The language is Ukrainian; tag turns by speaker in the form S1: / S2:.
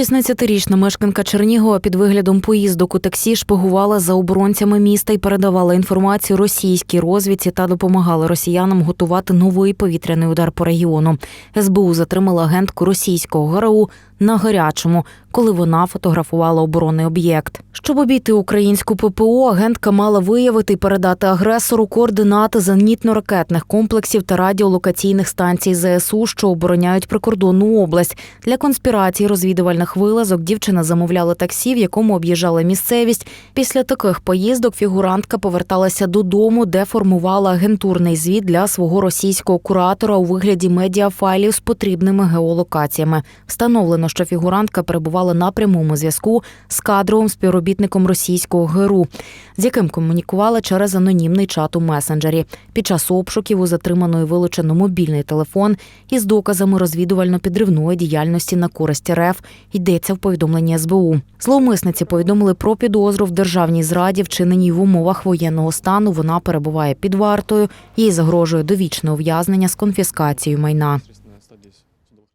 S1: 16-річна мешканка Чернігова під виглядом поїздок у таксі шпигувала за оборонцями міста і передавала інформацію російській розвідці та допомагала росіянам готувати новий повітряний удар по регіону. СБУ затримала агентку російського ГРУ на гарячому, коли вона фотографувала оборонний об'єкт. Щоб обійти українську ППО, агентка мала виявити і передати агресору координати зенітно-ракетних комплексів та радіолокаційних станцій ЗСУ, що обороняють прикордонну область. Для конспірації розвідувальних вилазок дівчина замовляла таксі, в якому об'їжджала місцевість. Після таких поїздок фігурантка поверталася додому, де формувала агентурний звіт для свого російського куратора у вигляді медіафайлів з потрібними геолокаціями. Встановлено, що фігурантка перебувала на прямому зв'язку з кадровим співробітником російського ГРУ, з яким комунікувала через анонімний чат у месенджері. Під час обшуків у затриманої вилучено мобільний телефон із доказами розвідувально-підривної діяльності на користь РФ. Йдеться в повідомленні СБУ. Зловмисниці повідомили про підозру в державній зраді, вчиненій в умовах воєнного стану. Вона перебуває під вартою. Їй загрожує довічне ув'язнення з конфіскацією майна.